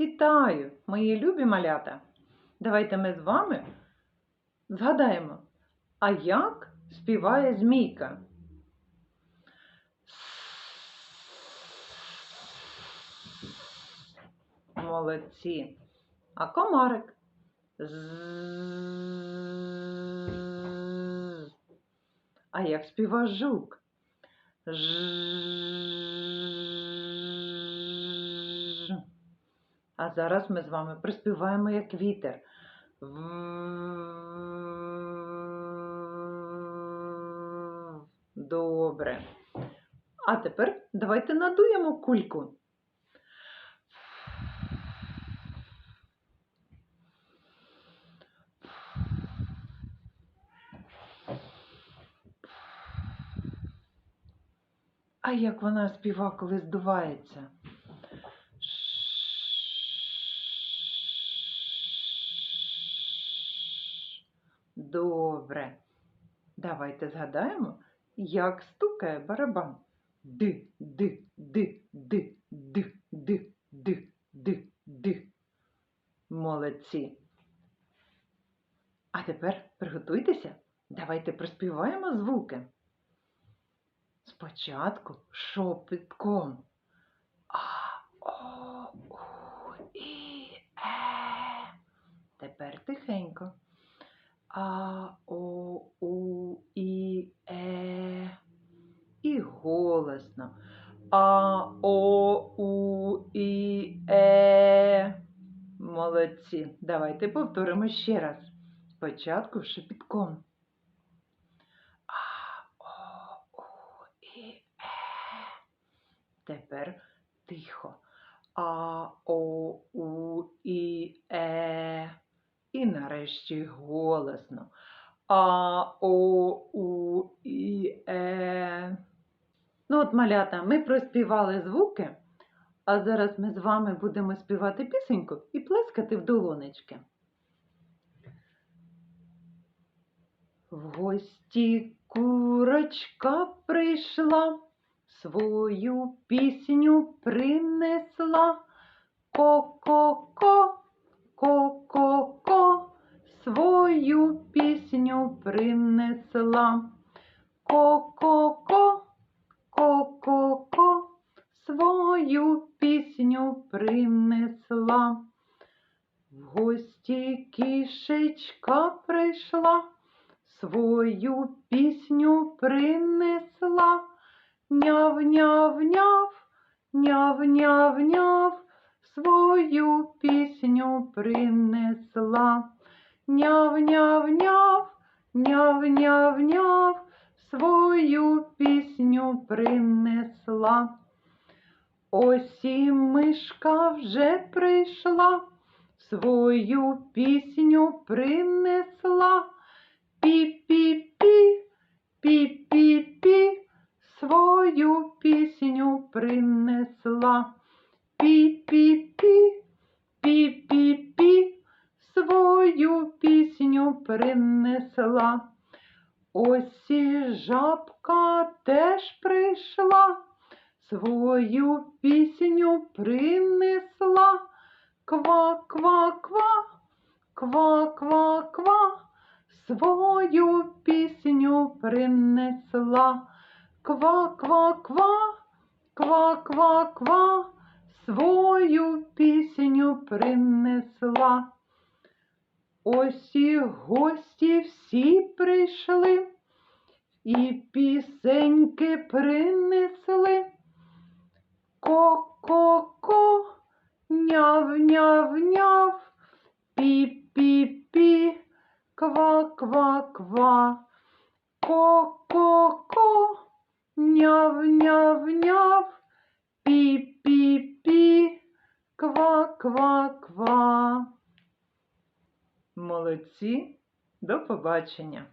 Вітаю, мої любі малята! Давайте ми з вами згадаємо, а як співає змійка? Молодці. А комарик? А як співа жук? Ж. А зараз ми з вами приспіваємо як вітер. Добре. А тепер давайте надуємо кульку. А як вона співа, коли здувається? Добре. Давайте згадаємо, як стукає барабан. Ди, ди, ди, ди, ди, ди, ди, ди, ди. Молодці. А тепер приготуйтеся. Давайте приспіваємо звуки. Спочатку шопітком. А, о, у, і, е. Тепер тихенько. А, о, у, і, е. І голосно. А, о, у, і, е. Молодці. Давайте повторимо ще раз. Спочатку шепітком. А, о, у, і, е. Тепер тихо. А, о, у, і, е. І нарешті голосно. А, о, у, і, е. Ну от, малята, ми проспівали звуки, а зараз ми з вами будемо співати пісеньку і плескати в долонечки. В гості курочка прийшла, свою пісню принесла. Ко-ко-ко, ко-ко-ко, свою пісню принесла. Ко-ко-ко, ко-ко-ко, свою пісню принесла. В гості кішечка прийшла, свою пісню принесла. Няв-няв-няв, няв-няв-няв, свою пісню принесла. Няв-няв-няв, няв-няв-няв, свою пісню принесла. Ось і мишка вже прийшла, свою пісню принесла. Пі-пі-пі, пі-пі-пі, свою пісню принесла. Пі-пі-пі, пі-пі-пі, свою пісню принесла. Ось і жабка теж прийшла, свою пісню принесла. Ква-ква-ква, ква-ква-ква, свою пісню принесла. Ква-ква-ква, ква-ква-ква, свою пісню принесла. Ось і гості всі прийшли, і пісеньки принесли. Ко-ко-ко, няв-няв-няв, пі-пі-пі, ква-ква-ква. Ко-ко-ко, няв-няв-няв, пі-пі-пі, ква-ква-ква. Молодці, до побачення!